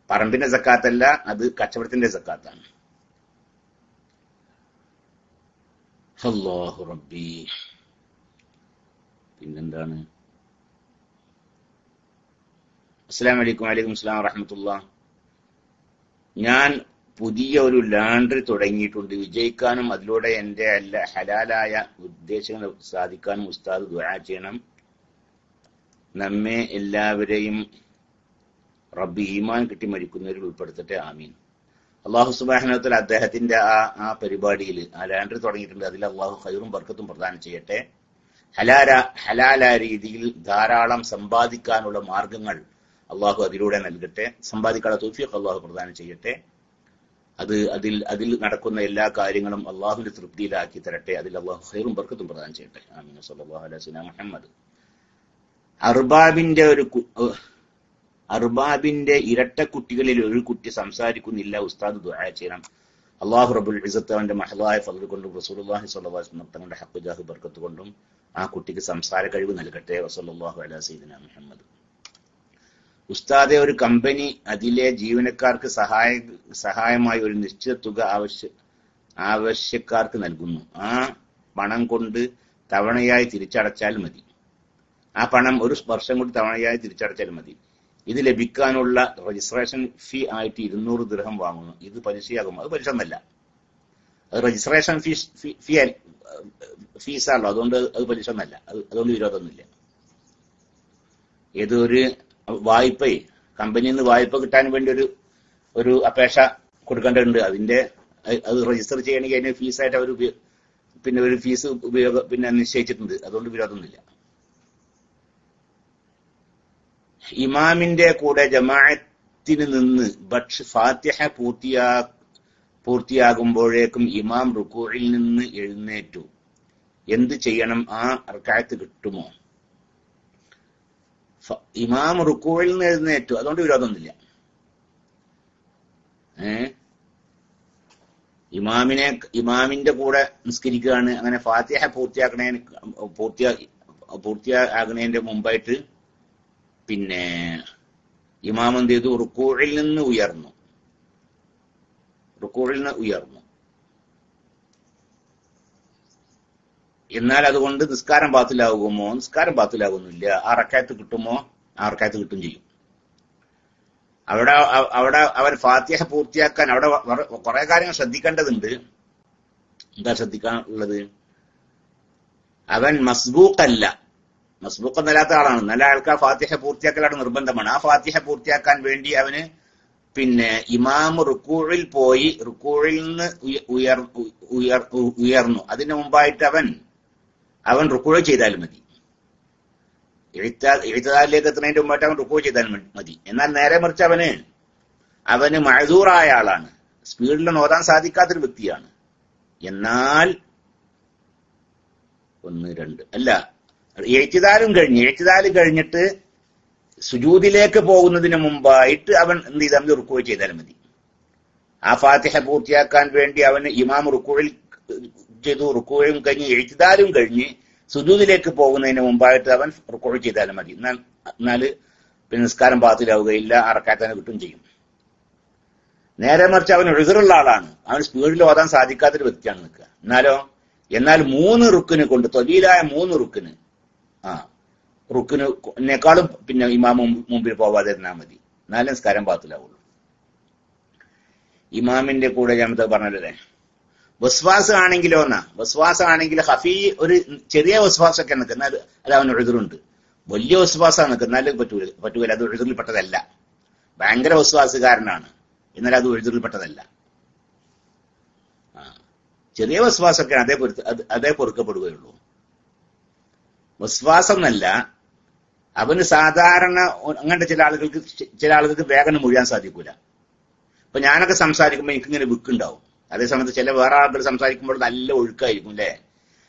പറമ്പിന്റെ സക്കാത്തല്ല അത് കച്ചവടത്തിന്റെ സക്കാത്താണ്. അല്ലാഹു റബ്ബി. പിന്നെന്താണ്? അസ്സലാം വലൈക്കും വലൈക്കും അസ്സലാം വറഹമത്തുള്ള ഞാൻ പുതിയ ഒരു ലാൻഡറി തുടങ്ങിയിട്ടുണ്ട്. വിജയിക്കാനും അതിലൂടെ എന്റെ എല്ലാ ഹലാലായ ഉദ്ദേശങ്ങൾ സാധിക്കാനും ഉസ്താദ് ദുആ ചെയ്യണം. നമ്മെ എല്ലാവരെയും റബ്ബി ഈമാൻ കിട്ടി മരിക്കുന്നവരിൽ ഉൾപ്പെടുത്തട്ടെ ആമീൻ. അള്ളാഹു സുബാഹനത്തിൽ അദ്ദേഹത്തിന്റെ ആ ആ പരിപാടിയിൽ ആ ലാൻഡറി തുടങ്ങിയിട്ടുണ്ട്. അതിൽ അള്ളാഹു ഹൈറും ബർക്കത്തും പ്രദാനം ചെയ്യട്ടെ. ഹലാല ഹലാല രീതിയിൽ ധാരാളം സമ്പാദിക്കാനുള്ള മാർഗങ്ങൾ അള്ളാഹു അതിലൂടെ നൽകട്ടെ. സമ്പാദിക്കാനുള്ള തൗഫീഖ് അള്ളാഹു പ്രദാനം ചെയ്യട്ടെ. അത് അതിൽ അതിൽ നടക്കുന്ന എല്ലാ കാര്യങ്ങളും അള്ളാഹുവിന്റെ തൃപ്തിയിലാക്കി തരട്ടെ. അതിൽ അള്ളാഹു ഹൈറും ബർക്കത്തും പ്രദാനം ചെയ്യട്ടെ. ആമീൻ. അലൈഹി വസല്ലം. മുഹമ്മദ്. അർബാബിന്റെ ഒരു അർബാബിന്റെ ഇരട്ട കുട്ടികളിൽ ഒരു കുട്ടി സംസാരിക്കുന്നില്ല. ഉസ്താദ് ദുആ ചെയ്യണം. അള്ളാഹു റബുൽ ഇസത്ത് മഹലായ ഫضل കൊണ്ടും റസൂലുള്ളാഹി സ്വല്ലല്ലാഹു അലൈഹി വസല്ലം തങ്ങളുടെ ഹഖ് ജാഹ് ബർക്കത്ത് കൊണ്ടും ആ കുട്ടിക്ക് സംസാര കഴിവ് നൽകട്ടെ. വസല്ലല്ലാഹു അലാ സയ്യിദിന മുഹമ്മദ്. ഉസ്താദെ ഒരു കമ്പനി അതിലെ ജീവനക്കാർക്ക് സഹായ സഹായമായി ഒരു നിശ്ചിത തുക ആവശ്യ ആവശ്യക്കാർക്ക് നൽകുന്നു. ആ പണം കൊണ്ട് തവണയായി തിരിച്ചടച്ചാൽ മതി. ആ പണം ഒരു സ്പർശം കൊണ്ട് തവണയായി തിരിച്ചടച്ചാൽ മതി. ഇത് ലഭിക്കാനുള്ള രജിസ്ട്രേഷൻ ഫീ ആയിട്ട് ഇരുന്നൂറ് ദൃഹം വാങ്ങുന്നു. ഇത് പലിശയാകും അത് പലിശ എന്നല്ല അത് രജിസ്ട്രേഷൻ ഫീസ് ഫീ ഫീസാണല്ലോ അതുകൊണ്ട് അത് പലിശ ഒന്നല്ല അത് അതുകൊണ്ട് വിരോധമൊന്നുമില്ല. ഏതൊരു വായ്പ കമ്പനിയിൽ നിന്ന് വായ്പ കിട്ടാൻ വേണ്ടി ഒരു ഒരു അപേക്ഷ കൊടുക്കേണ്ടതുണ്ട്. അതിന്റെ അത് രജിസ്റ്റർ ചെയ്യണമെങ്കിൽ അതിന് ഫീസായിട്ട് അവർ പിന്നെ ഒരു ഫീസ് ഉപയോഗ പിന്നെ നിശ്ചയിച്ചിട്ടുണ്ട്. അതുകൊണ്ട് വിരോധമൊന്നുമില്ല. ഇമാമിന്റെ കൂടെ ജമാഅത്തിന് നിന്ന് ഭക്ഷ ഫാത്തിഹ പൂർത്തിയാ പൂർത്തിയാകുമ്പോഴേക്കും ഇമാം റുക്കൂഴിൽ നിന്ന് എഴുന്നേറ്റു. എന്ത് ചെയ്യണം? ആ അർക്കായത്ത് കിട്ടുമോ? ഇമാം റുക്കോയിൽ നിന്ന് എഴുന്നേറ്റു. അതുകൊണ്ട് വിരോധമൊന്നുമില്ല. ഏ? ഇമാമിനെ ഇമാമിന്റെ കൂടെ നിസ്കരിക്കുകയാണ്. അങ്ങനെ ഫാത്തിഹ പൂർത്തിയാക്കണേ പൂർത്തിയാ പൂർത്തിയാകുന്നതിന്റെ മുമ്പായിട്ട് പിന്നെ ഇമാം എന്ത് ചെയ്തു? റുക്കൂഴിൽ നിന്ന് ഉയർന്നു. റുക്കൂഴിൽ നിന്ന് ഉയർന്നു. എന്നാൽ അതുകൊണ്ട് നിസ്കാരം ബാത്തിലാകുമോ? നിസ്കാരം ബാത്തിലാകുന്നില്ല. ആ റക്കായത്ത് കിട്ടുമോ? ആ റക്കായത്ത് കിട്ടും ചെയ്യും. അവിടെ അവിടെ അവർ ഫാത്തിഹ പൂർത്തിയാക്കാൻ അവിടെ കുറെ കാര്യങ്ങൾ ശ്രദ്ധിക്കേണ്ടതുണ്ട്. എന്താ ശ്രദ്ധിക്കാനുള്ളത് അവൻ മസ്ബൂക്കല്ല മസ്ബൂക്ക് എന്നല്ലാത്ത ആളാണ്. നല്ല ആൾക്കാർ ഫാത്തിഹ പൂർത്തിയാക്കലാണ് നിർബന്ധമാണ്. ആ ഫാത്തിഹ പൂർത്തിയാക്കാൻ വേണ്ടി അവന് പിന്നെ ഇമാം റുക്കൂഴിൽ പോയി റുക്കൂഴിൽ നിന്ന് ഉയർ ഉയർ ഉയർന്നു. അതിനു മുമ്പായിട്ട് അവൻ അവൻ റുക്കുഴ ചെയ്താലും മതി. എഴുത്താലിലേക്ക് എത്തുന്നതിന്റെ മുമ്പായിട്ട് അവൻ റുക്കുഴ ചെയ്താൽ മതി. എന്നാൽ നേരെ മറിച്ച് അവന് അവന് മഴദൂറായ ആളാണ്. സ്പീഡിൽ നോതാൻ സാധിക്കാത്തൊരു വ്യക്തിയാണ്. എന്നാൽ ഒന്ന് രണ്ട് അല്ല എഴുത്തിതാലും കഴിഞ്ഞ് എഴുത്തിതാൽ കഴിഞ്ഞിട്ട് സുജൂതിലേക്ക് പോകുന്നതിന് മുമ്പായിട്ട് അവൻ എന്ത് ചെയ്താൽ മതി? റുക്കൂ ചെയ്താലും മതി. ആ ഫാത്തിഹ പൂർത്തിയാക്കാൻ വേണ്ടി അവന് ഇമാം റുക്കൂഴിൽ ചെയ്തു റുക്കൂഴും കഴിഞ്ഞ് എഴുത്തിദാലും കഴിഞ്ഞ് സുജൂദിലേക്ക് പോകുന്നതിന് മുമ്പായിട്ട് അവൻ റുക്കോഴ് ചെയ്താലും മതി. എന്നാൽ പിന്നെ നിസ്കാരം പാത്തിലാവുകയില്ല അറക്കാത്തന്നെ കിട്ടും ചെയ്യും. നേരെ മറിച്ച് അവൻ എഴുതറുള്ള ആളാണ്. അവൻ സ്പീഡിൽ ഓതാൻ സാധിക്കാത്തൊരു വ്യക്തിയാണ് നിൽക്കുക. എന്നാലോ എന്നാൽ മൂന്ന് റുക്കിന് കൊണ്ട് തൊലിയിലായ മൂന്ന് റുക്കിന് ആ റുക്കിനെക്കാളും പിന്നെ ഇമാം മുമ്പ് മുമ്പിൽ പോവാതെ ഇരുന്നാൽ മതി. എന്നാലും നിസ്കാരം പാത്തിലാവുള്ളൂ ഇമാമിന്റെ കൂടെ ഞാൻ പറഞ്ഞല്ലേ വസ്വാസ് ആണെങ്കിലോ എന്നാ? വസ്വാസാണെങ്കിൽ ഹഫി ഒരു ചെറിയ വസ്വാസൊക്കെ നിൽക്കുന്ന അത് അവന് എഴുതറുണ്ട് വലിയ വസ്വാസാണ് നിൽക്കുന്നാലും പറ്റൂല പറ്റൂല. അത് എഴുതറിൽപ്പെട്ടതല്ല ഭയങ്കര വസ്വാസുകാരനാണ് എന്നാൽ അത് എഴുതറിൽപ്പെട്ടതല്ല ചെറിയ വസ്വാസൊക്കെ അതേ പൊരുത്ത അതേ പൊറുക്കപ്പെടുകയുള്ളൂ. വസ്വാസം എന്നല്ല അവന് സാധാരണ അങ്ങനത്തെ ചില ആളുകൾക്ക് ചില ആളുകൾക്ക് വേഗം മുഴുവാൻ സാധിക്കൂല. ഇപ്പൊ ഞാനൊക്കെ സംസാരിക്കുമ്പോൾ എനിക്കിങ്ങനെ വിക്കുണ്ടാവും. അതേസമയത്ത് ചില വേറെ ആളുകൾ സംസാരിക്കുമ്പോൾ നല്ല ഒഴുക്കായിരിക്കും അല്ലെ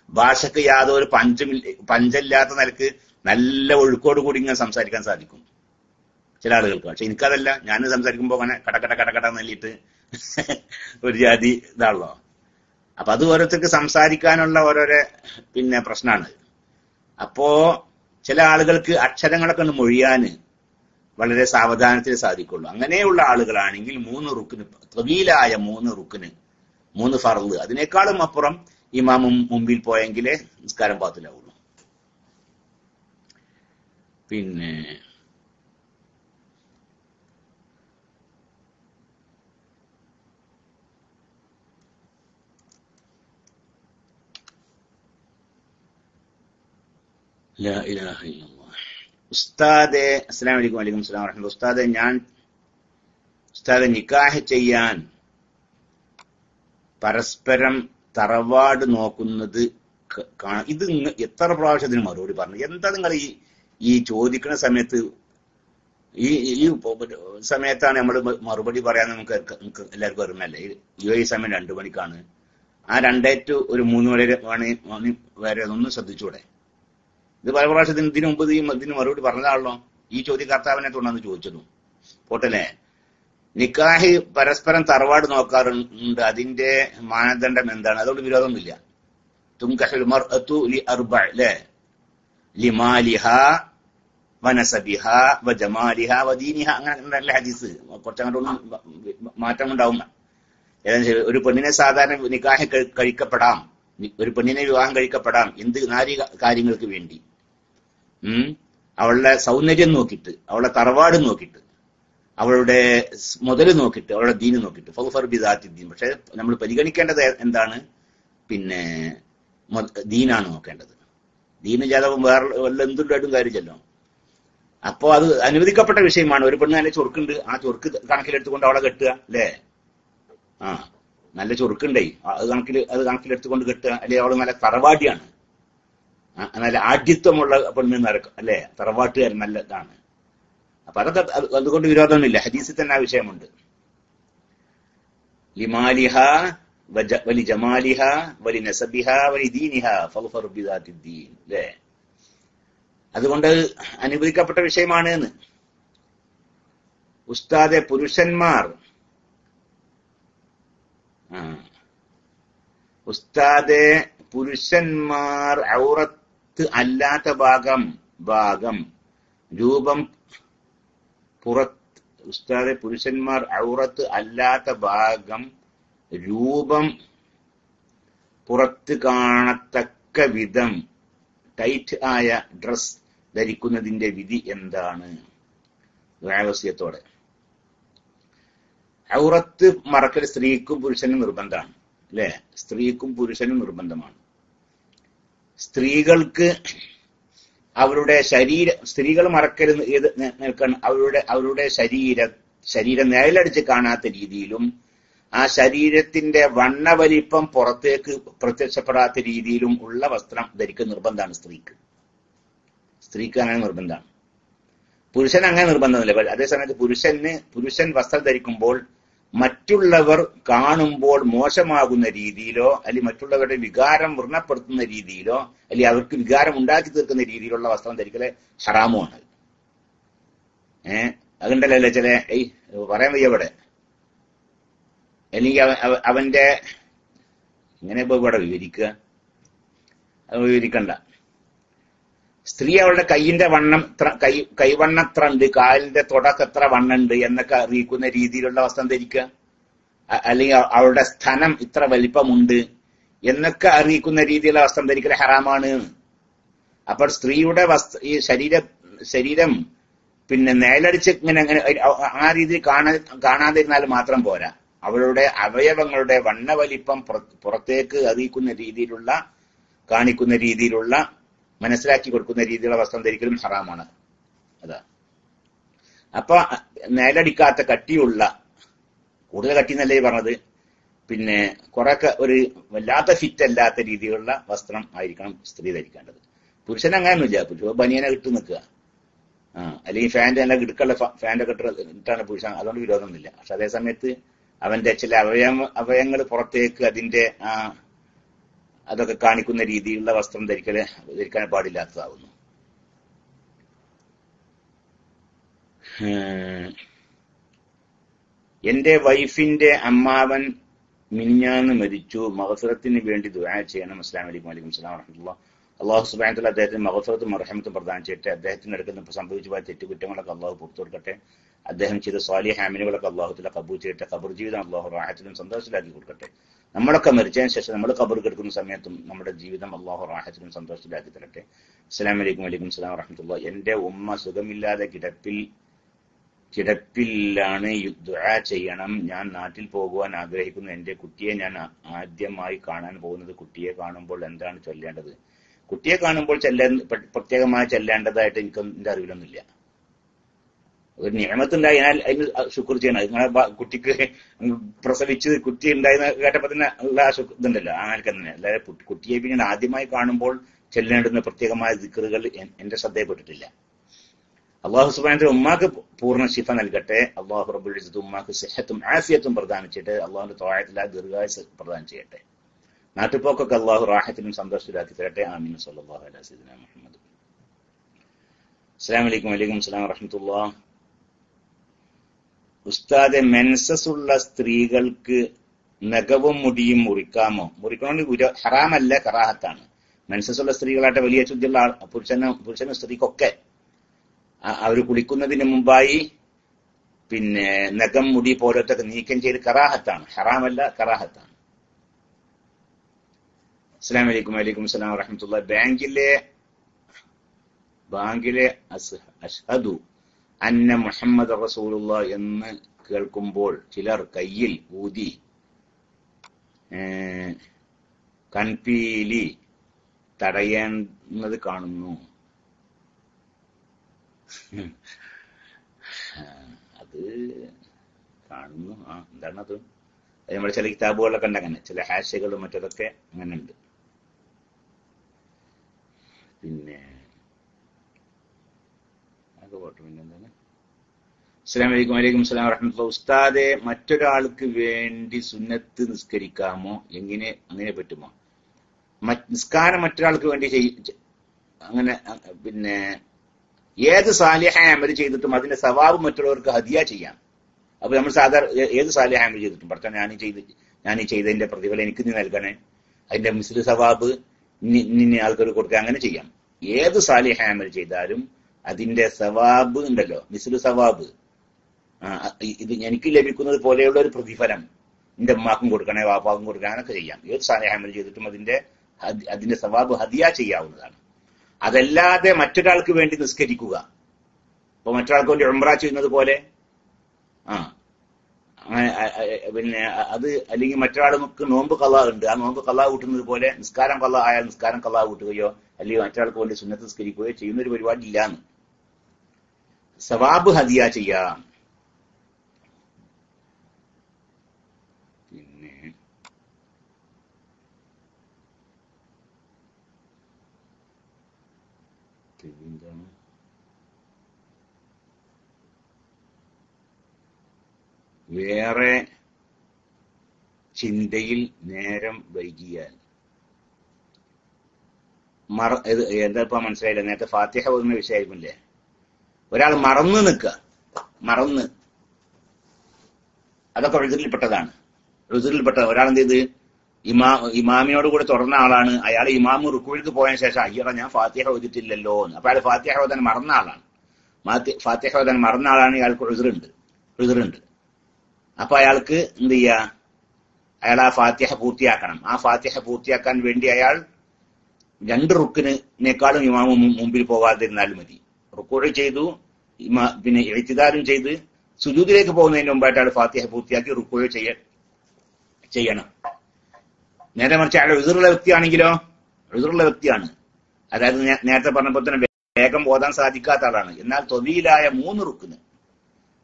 ഭാഷക്ക് യാതൊരു പഞ്ചമില്ല പഞ്ചമില്ലാത്ത നിലയ്ക്ക് നല്ല ഒഴുക്കോട് കൂടി ഇങ്ങനെ സംസാരിക്കാൻ സാധിക്കും ചില ആളുകൾക്ക്. പക്ഷെ എനിക്കതല്ല. ഞാൻ സംസാരിക്കുമ്പോൾ അങ്ങനെ കടക്കട കടക്കട നല്ലിട്ട് ഒരു ജാതി ഇതാണല്ലോ. അപ്പൊ അത് ഓരോരുത്തർക്ക് സംസാരിക്കാനുള്ള ഓരോരോ പിന്നെ പ്രശ്നമാണ് അപ്പോ ചില ആളുകൾക്ക് അക്ഷരങ്ങളൊക്കെ ഒന്ന് മൊഴിയാന് വളരെ സാവധാനത്തിൽ സാധിക്കുള്ളൂ. അങ്ങനെയുള്ള ആളുകളാണെങ്കിൽ മൂന്ന് റുക്കിന് തൊവീലായ മൂന്ന് റുക്കിന് മൂന്ന് ഫറൽ അതിനേക്കാളും അപ്പുറം ഇമാമും മുമ്പിൽ പോയെങ്കിലേ നിസ്കാരം പാത്തിലാവുള്ളൂ പിന്നെ ഉസ്താദെ അസ്സലാമു അലൈക്കും വലൈക്കും അസ്സലാം വറഹ്മത്തുള്ളാഹി ഉസ്താദെ ഞാൻ ഉസ്താദെ നിക്കാഹ് ചെയ്യാൻ പരസ്പരം തറവാട് നോക്കുന്നത് ഇത് എത്ര പ്രാവശ്യത്തിന് മറുപടി പറഞ്ഞു? എന്താ നിങ്ങൾ ഈ ഈ ചോദിക്കുന്ന സമയത്ത് ഈ ഈ സമയത്താണ് നമ്മൾ മറുപടി പറയാൻ നമുക്ക് എല്ലാവർക്കും ഓർമ്മയല്ലേ യു ഈ സമയം രണ്ടു മണിക്കാണ്. ആ രണ്ടേ ടു ഒരു മൂന്ന് മണി മണി മണി വരെ ഒന്ന് ശ്രദ്ധിച്ചൂടെ? ഇത് പല പ്രാവശ്യത്തിന് ഇതിനു മുമ്പ് ഇതിന് മറുപടി പറഞ്ഞതാണല്ലോ? ഈ ചോദ്യകർത്താവിനെ തുടർന്ന് ചോദിച്ചതും. പോട്ടല്ലേ? നിക്കാഹി പരസ്പരം തറവാട് നോക്കാറുണ്ട്. അതിന്റെ മാനദണ്ഡം എന്താണ്? വിരോധമൊന്നുമില്ല തുങ്കഹുൽ മർഅതു ലി അല്ലേ വനസബിഹ വജമാലിഹ വദീനിഹ അങ്ങനെ നല്ല ഹദീസ്. കുറച്ചങ്ങോട്ട് മാറ്റം ഉണ്ടാവും ഏതായാലും ഒരു പെണ്ണിനെ സാധാരണ നിക്കാഹി കഴിക്കപ്പെടാം. ഒരു പെണ്ണിനെ വിവാഹം കഴിക്കപ്പെടാം. എന്ത് നാരി കാര്യങ്ങൾക്ക് വേണ്ടി. ഉം? അവളുടെ സൗന്ദര്യം നോക്കിയിട്ട് അവളുടെ തറവാട് നോക്കിയിട്ട്. അവളുടെ മുതൽ നോക്കിയിട്ട് അവളുടെ ദീന് നോക്കിയിട്ട് ഫൗഫർ ബിദാത്തി ദീൻ. പക്ഷെ നമ്മൾ പരിഗണിക്കേണ്ടത് എന്താണ്? പിന്നെ ദീനാണ് നോക്കേണ്ടത്. ദീന് ജാതകം വേറെ വല്ല എന്തുണ്ടായിട്ടും കാര്യമില്ലല്ലോ. അപ്പോ അത് അനുവദിക്കപ്പെട്ട വിഷയമാണ്. ഒരു പെണ്ണ് നല്ല ചൊറുക്കുണ്ട്. ആ ചൊറുക്ക് കണക്കിലെടുത്തുകൊണ്ട് അവളെ കെട്ടുക അല്ലേ? ആ നല്ല ചൊറുക്കുണ്ടേ. അത് കണക്കിൽ അത് കണക്കിലെടുത്തുകൊണ്ട് കെട്ടുക. അല്ലെ? അവൾ നല്ല തറവാടിയാണ് നല്ല ആഢ്യത്വമുള്ള പെണ്ണ് അല്ലെ? തറവാട്ടുകാരൻ നല്ല ഇതാണ്. അപ്പൊ അതൊക്കെ അതുകൊണ്ട് വിരോധമൊന്നുമില്ല. ഹദീസിൽ തന്നെ ആ വിഷയമുണ്ട്. ലിമാലിഹ വലി ജമാലിഹ വലി നസബിഹ വലി ദീനിഹ ഫൽഫർ ബിദാത്തി ദീൻ. അല്ലേ അതുകൊണ്ട് അനുവദിക്കപ്പെട്ട വിഷയമാണ് എന്ന് ഉസ്താദെ പുരുഷന്മാർ. ഉസ്താദെ പുരുഷന്മാർ ഔറത്ത് അല്ലാത്ത ഭാഗം ഭാഗം രൂപം പുറത്ത് ഉസ്താദെ പുരുഷന്മാർ ഔറത്ത് അല്ലാത്ത ഭാഗം രൂപം പുറത്ത് കാണത്തക്ക വിധം ടൈറ്റ് ആയ ഡ്രസ് ധരിക്കുന്നതിന്റെ വിധി എന്താണ്? വ്യാവസ്യത്തോടെ ഔറത്ത് മറക്കൽ സ്ത്രീക്കും പുരുഷനും നിർബന്ധമാണ് അല്ലെ? സ്ത്രീക്കും പുരുഷനും നിർബന്ധമാണ്. സ്ത്രീകൾക്ക് അവരുടെ ശരീര സ്ത്രീകൾ മറക്കരുത് ഏത് നിൽക്കണം. അവരുടെ അവരുടെ ശരീര ശരീരം നേലടിച്ച് കാണാത്ത രീതിയിലും ആ ശരീരത്തിന്റെ വണ്ണവലിപ്പം പുറത്തേക്ക് പ്രത്യക്ഷപ്പെടാത്ത രീതിയിലും ഉള്ള വസ്ത്രം ധരിക്കുന്ന നിർബന്ധമാണ് സ്ത്രീക്ക്. സ്ത്രീക്ക് അങ്ങനെ നിർബന്ധമാണ്. പുരുഷൻ അങ്ങനെ നിർബന്ധമില്ല അതേസമയത്ത് പുരുഷന് പുരുഷൻ വസ്ത്രം ധരിക്കുമ്പോൾ മറ്റുള്ളവർ കാണുമ്പോൾ മോശമാകുന്ന രീതിയിലോ അല്ലെങ്കിൽ മറ്റുള്ളവരുടെ വികാരം വൃണപ്പെടുത്തുന്ന രീതിയിലോ അല്ലെങ്കിൽ അവർക്ക് വികാരം ഉണ്ടാക്കി തീർക്കുന്ന രീതിയിലുള്ള വസ്ത്രം ധരിക്കൽ ഹറാമുമാണ് ഏഹ് അതുണ്ടല്ലോ ചില ഏയ് പറയാൻ വയ്യ ഇവിടെ. അല്ലെങ്കിൽ അവ- അവ- അവന്റെ ഇങ്ങനെ ഇപ്പൊ ഇവിടെ വിവരിക്കുക. അത് വിവരിക്കണ്ട. സ്ത്രീ അവളുടെ കൈയിന്റെ വണ്ണം കൈ കൈവണ്ണം എത്ര ഉണ്ട്? കാലിന്റെ തുടക്കം എത്ര വണ്ണം ഉണ്ട്? എന്നൊക്കെ അറിയിക്കുന്ന രീതിയിലുള്ള വസ്ത്രം ധരിക്കുക അല്ലെങ്കിൽ അവളുടെ സ്ഥലം ഇത്ര വലിപ്പമുണ്ട്? എന്നൊക്കെ അറിയിക്കുന്ന രീതിയിലുള്ള വസ്ത്രം ധരിക്കൽ ഹറാമാണ്. അപ്പോൾ സ്ത്രീയുടെ വസ്ത്ര ഈ ശരീര ശരീരം പിന്നെ നേലടിച്ച് ഇങ്ങനെ അങ്ങനെ ആ- രീതിയിൽ കാണാ കാണാതിരുന്നാൽ മാത്രം പോരാ. അവളുടെ അവയവങ്ങളുടെ വണ്ണവലിപ്പം പുറ- പുറത്തേക്ക് അറിയിക്കുന്ന രീതിയിലുള്ള കാണിക്കുന്ന രീതിയിലുള്ള മനസ്സിലാക്കി കൊടുക്കുന്ന രീതിയിലുള്ള വസ്ത്രം ധരിക്കലും ഹറാമാണ്. അതാ. അപ്പൊ നേലടിക്കാത്ത കട്ടിയുള്ള കൂടുതൽ കട്ടി എന്നല്ലേ പറഞ്ഞത്? പിന്നെ കുറെയൊക്കെ ഒരു വല്ലാത്ത ഫിറ്റ് അല്ലാത്ത രീതിയിലുള്ള വസ്ത്രം ആയിരിക്കണം സ്ത്രീ ധരിക്കേണ്ടത്. പുരുഷൻ അങ്ങനെയൊന്നുമില്ല. പുരുഷ ബനിയനെ കിട്ടു നിൽക്കുക. ആ അല്ലെങ്കിൽ ഫാന്റെ നല്ല ഇടുക്കുള്ള ഫാന്റെ ഒക്കെ ഇട്ട് ഇട്ടാണ് പുരുഷൻ അതുകൊണ്ട് വിരോധമൊന്നുമില്ല. പക്ഷെ അതേ സമയത്ത് അവന്റെ ചില അവയവ അവയവങ്ങൾ പുറത്തേക്ക് അതിന്റെ ആ അതൊക്കെ കാണിക്കുന്ന രീതിയിലുള്ള വസ്ത്രം ധരിക്കൽ ധരിക്കാൻ പാടില്ലാത്തതാവുന്നു. എന്റെ വൈഫിന്റെ അമ്മാവൻ മിനിഞ്ഞാന്ന് മരിച്ചു. മഹസുറത്തിന് വേണ്ടി ദുരാ ചെയ്യണം. അസ്ലാം അലൈക്കും വലൈക്കും സ്ലാം വറഹമുല്ല അള്ളാഹു സുബാനത്തിൽ അദ്ദേഹത്തിന് മഹസുറത്തും മറഹമത്തും പ്രദാനം ചെയ്യട്ടെ. അദ്ദേഹത്തിന് എടുക്കുന്ന സംഭവിച്ച പോയ തെറ്റുകുറ്റങ്ങളൊക്കെ അള്ളാഹു പുറത്തു കൊടുക്കട്ടെ. അദ്ദേഹം ചെയ്ത സ്വാലിയ ഹാമിനുകളൊക്കെ അള്ളാഹുത്തിലെ കബൂൽ ചെയ്യട്ടെ. കബർ ജീവിതം അള്ളാഹു റാഹത്തിലും സന്തോഷത്തിലാക്കി കൊടുക്കട്ടെ. നമ്മളൊക്കെ മരിച്ചതിന് ശേഷം നമ്മൾ കബർ കിടക്കുന്ന സമയത്തും നമ്മുടെ ജീവിതം അള്ളാഹു റാഹത്തിലും സന്തോഷത്തിലാക്കി തരട്ടെ. അസ്സലാം വലൈക്കും വലൈക്കും സ്ലാം വറഹമത്തുള്ള. എന്റെ ഉമ്മ സുഖമില്ലാതെ കിടപ്പിൽ കിടപ്പിലാണ് ദുആ ചെയ്യണം. ഞാൻ നാട്ടിൽ പോകുവാൻ ആഗ്രഹിക്കുന്നു. എന്റെ കുട്ടിയെ ഞാൻ ആദ്യമായി കാണാൻ പോകുന്നത് കുട്ടിയെ കാണുമ്പോൾ എന്താണ് ചൊല്ലേണ്ടത്? കുട്ടിയെ കാണുമ്പോൾ ചെല്ലാൻ പ്രത്യേകമായി ചെല്ലേണ്ടതായിട്ട് എനിക്ക് എന്റെ അറിവിലൊന്നുമില്ല. ഒരു നിയമത്തുണ്ടായാൽ അതിന് ശുക്ർ ചെയ്യണം. നിങ്ങളെ കുട്ടിക്ക് പ്രസവിച്ച് കുട്ടി ഉണ്ടായെന്ന് കേട്ടപ്പോ തന്നെ ഉള്ള ഇതുണ്ടല്ലോ അങ്ങനെ തന്നെ. അല്ലാതെ കുട്ടിയെ പിന്നെ ആദ്യമായി കാണുമ്പോൾ ചെല്ലേണ്ടുന്ന പ്രത്യേകമായ ദിക്കറുകൾ എന്റെ ശ്രദ്ധയപ്പെട്ടിട്ടില്ല അള്ളാഹു സുബാന്റെ ഉമ്മാക്ക് പൂർണ ശിഫ നൽകട്ടെ. അള്ളാഹു റബുൽ ഉമ്മാക്ക് സിഹത്തും ആഫിയത്തും പ്രദാനം ചെയ്യട്ടെ. അള്ളാഹുന്റെ ആ ദീർഘായുസ് പ്രദാനം ചെയ്യട്ടെ. നാട്ടുപോക്കൊക്കെ അള്ളാഹു റാഹത്തിനും സന്തോഷത്തിലാക്കി തരട്ടെ. ആമീൻ. സല്ലാഹു അലൈഹി മുഹമ്മദ്. അസ്സാം അലൈക്കും വലൈക്കും അസ്സാം വറഹ്മത്തുള്ളാ ഉസ്താദെ മെൻസസ് ഉള്ള സ്ത്രീകൾക്ക് നഖവും മുടിയും മുറിക്കാമോ? മുറിക്കണമെങ്കിൽ ഹറാമല്ല കറാഹത്താണ്. മെൻസസ് ഉള്ള സ്ത്രീകളായിട്ട് വലിയ ശുദ്ധിയുള്ള പുരുഷനും പുരുഷനും സ്ത്രീക്കൊക്കെ അവർ കുളിക്കുന്നതിന് മുമ്പായി പിന്നെ നഖം മുടി പോലത്തെ നീക്കം ചെയ്ത് കറാഹത്താണ്. ഹറാമല്ല കറാഹത്താണ്. അസ്സാം വലൈക്കും വലൈക്കും അസ്സലാം വറഹമത്തുള്ള ബാങ്കിലെ ബാങ്കിലെ അഷ്ഹദു അന്ന മുഹമ്മദ് റസൂലുള്ള എന്ന് കേൾക്കുമ്പോൾ ചിലർ കയ്യിൽ ഊതി കൺപീലി തടയുന്നത് കാണുന്നു. അത് കാണുന്നു. ആ എന്താണത് അത്? നമ്മുടെ ചില കിതാബുകളിലൊക്കെ ഉണ്ട് അങ്ങനെ. ചില ഹാഷകളും മറ്റതൊക്കെ അങ്ങനെ ഉണ്ട്. പിന്നെ അതൊക്കെ പോട്ടെ. പിന്നെ അസ്സലാമു അലൈക്കും വലൈക്കും സ്ലാം വറഹമത്തുള്ള ഉസ്താദെ മറ്റൊരാൾക്ക് വേണ്ടി സുന്നത്ത് നിസ്കരിക്കാമോ? എങ്ങനെ? അങ്ങനെ പറ്റുമോ? നിസ്കാരം മറ്റൊരാൾക്ക് വേണ്ടി അങ്ങനെ പിന്നെ ഏത് സാലിഹായ അമൽ ചെയ്തിട്ടും അതിന്റെ സവാബ് മറ്റുള്ളവർക്ക് ഹദിയ ചെയ്യാം. അപ്പൊ നമ്മൾ സാധാരണ ഏത് സാലിഹായ അമൽ ചെയ്തിട്ടും? പറഞ്ഞാൽ ഞാൻ ചെയ്ത് ഞാൻ ഈ ചെയ്തതിന്റെ പ്രതിഫലം എനിക്ക് നീ നൽകണേ. അതിന്റെ മിസ്ലു സവാബ് നിന്നെ ആൾക്കാർ കൊടുക്കുക അങ്ങനെ ചെയ്യാം. ഏത് സാലിഹായ അമൽ ചെയ്താലും അതിന്റെ സവാബ് ഉണ്ടല്ലോ മിസ്ലു സവാബ്. ഇത് എനിക്ക് ലഭിക്കുന്നത് പോലെയുള്ള ഒരു പ്രതിഫലം എന്റെ ഉമ്മാക്കും കൊടുക്കണേ വാപ്പാക്കും കൊടുക്കണേ എന്നൊക്കെ ചെയ്യാം. ഏത് സാലിഹാമൽ ചെയ്തിട്ടും അതിന്റെ അതിന്റെ സവാബ് ഹദിയ ചെയ്യാവുന്നതാണ്. അതല്ലാതെ മറ്റൊരാൾക്ക് വേണ്ടി നിസ്കരിക്കുക. ഇപ്പൊ മറ്റൊരാൾക്ക് വേണ്ടി ഉംറ ചെയ്യുന്നത് പോലെ ആ പിന്നെ അത് അല്ലെങ്കിൽ മറ്റൊരാൾക്ക് നോമ്പ് കലാ ഉണ്ട്. ആ നോമ്പ് കലാ കൂട്ടുന്നത് പോലെ നിസ്കാരം കലാ ആയാൽ നിസ്കാരം കലാ കൂട്ടുകയോ അല്ലെങ്കിൽ മറ്റൊരാൾക്ക് വേണ്ടി സുന്നത്ത് നിസ്കരിക്കുകയോ ചെയ്യുന്ന ഒരു പരിപാടി ഇല്ലാന്ന് സവാബ് ഹദിയ ചെയ്യാം പിന്നെ പിന്നെന്താണ് വേറെ ചിന്തയിൽ നേരം വൈകിയാൽ. മറ എന്താ മനസ്സിലായില്ല? നേരത്തെ ഫാത്തിഹ പോകുന്ന വിഷയമില്ലേ ഒരാൾ മറന്ന് നിൽക്കുക. മറന്ന്. അതൊക്കെ റുതിരിൽപ്പെട്ടതാണ് റുതിരിൽപ്പെട്ട ഒരാൾ എന്ത് ചെയ്ത്? ഇമാ ഇമാമിയോട് കൂടെ തുറന്ന ആളാണ്. അയാൾ ഇമാമ് റുക്കുവിലേക്ക് പോയതിനു ശേഷം അയ്യോ ഞാൻ ഫാത്തിഹ ഓതിട്ടില്ലല്ലോ എന്ന്. അപ്പൊ അയാൾ ഫാത്തിഹ ഓതാൻ മറന്ന ആളാണ്. ഫാത്തിഹ ഓതാൻ മറന്ന ആളാണ് ഇയാൾക്ക് ഋതുറുണ്ട് ഋതുറുണ്ട് അപ്പൊ അയാൾക്ക് എന്ത് ചെയ്യാ? അയാൾ ആ ഫാത്തിഹ പൂർത്തിയാക്കണം. ആ ഫാത്തിഹ പൂർത്തിയാക്കാൻ വേണ്ടി അയാൾ രണ്ട് റുക്കിനേക്കാളും ഇമാമ മുമ്പിൽ പോകാതിരുന്നാൽ മതി. റുക്കോഴ് ചെയ്തു ഇമാ പിന്നെ എഴുത്തിദാരും ചെയ്ത് സുജൂദിലേക്ക് പോകുന്നതിന് മുമ്പായിട്ട് അയാൾ ഫാത്തിഹ പൂർത്തിയാക്കി റുക്കോഴ് ചെയ്യ ചെയ്യണം. നേരെ മറിച്ച് അയാൾ എഴുതുള്ള വ്യക്തിയാണെങ്കിലോ? എഴുതുള്ള വ്യക്തിയാണ്. അതായത് നേരത്തെ പറഞ്ഞപ്പോൾ തന്നെ വേഗം പോകാൻ സാധിക്കാത്ത ആളാണ്. എന്നാൽ തൊവിയിലായ മൂന്ന് റുക്കിന്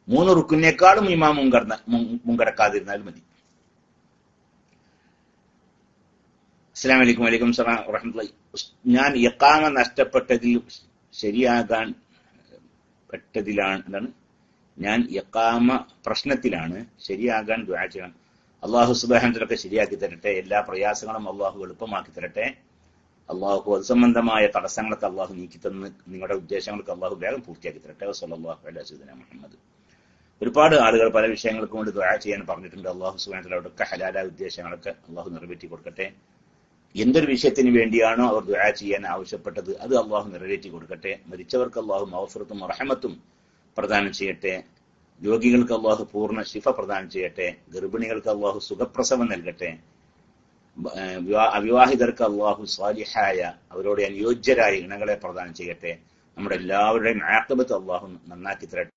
മൂന്ന് റുക്കിനേക്കാളും ഇമാം മുൻകടന്ന മുൻ- മുൻകടക്കാതിരുന്നാൽ മതി. അസ്സാം വലൈക്കും വലൈക്കും സലാം വറഹമുല്ല ഞാൻ ഇക്കാമ നഷ്ടപ്പെട്ടതിൽ ശരിയാകാൻ പെട്ടതിലാണ് എന്താണ്? ഞാൻ ഇക്കാമ പ്രശ്നത്തിലാണ് ശരിയാകാൻ ദ്വാ ചെയ്യണം. അള്ളാഹു സുബാഹത്തിലൊക്കെ ശരിയാക്കി തരട്ടെ. എല്ലാ പ്രയാസങ്ങളും അള്ളാഹു എളുപ്പമാക്കി തരട്ടെ. അള്ളാഹു അത് സംബന്ധമായ തടസ്സങ്ങളൊക്കെ അള്ളാഹു നീക്കി തന്ന് നിങ്ങളുടെ ഉദ്ദേശങ്ങൾക്ക് അള്ളാഹു വേഗം പൂർത്തിയാക്കി തരട്ടെ. വസല്ലാഹു അല്ലാ സുദന മുഹമ്മദ്. ഒരുപാട് ആളുകൾ പല വിഷയങ്ങൾക്കും കൊണ്ട് ദ്വാ ചെയ്യാൻ പറഞ്ഞിട്ടുണ്ട്. അള്ളാഹു സുബാനത്തിലൊക്കെ ഹലാല ഉദ്ദേശങ്ങളൊക്കെ അള്ളാഹു നിറവേറ്റി കൊടുക്കട്ടെ. എന്തൊരു വിഷയത്തിന് വേണ്ടിയാണോ അവർ ദുആ ചെയ്യാൻ ആവശ്യപ്പെട്ടത്? അത് അള്ളാഹു നിറവേറ്റി കൊടുക്കട്ടെ. മരിച്ചവർക്ക് അള്ളാഹു മൗഫറത്തും റഹമത്തും പ്രദാനം ചെയ്യട്ടെ. രോഗികൾക്ക് അള്ളാഹു പൂർണ ശിഫ പ്രദാനം ചെയ്യട്ടെ. ഗർഭിണികൾക്ക് അള്ളാഹു സുഖപ്രസവം നൽകട്ടെ. അവിവാഹിതർക്ക് അള്ളാഹു സ്വാലിഹായ അവരോട് അനുയോജ്യരായ ഇണകളെ പ്രദാനം ചെയ്യട്ടെ. നമ്മുടെ എല്ലാവരുടെയും ആക്കബത്ത് അള്ളാഹു നന്നാക്കി തരട്ടെ.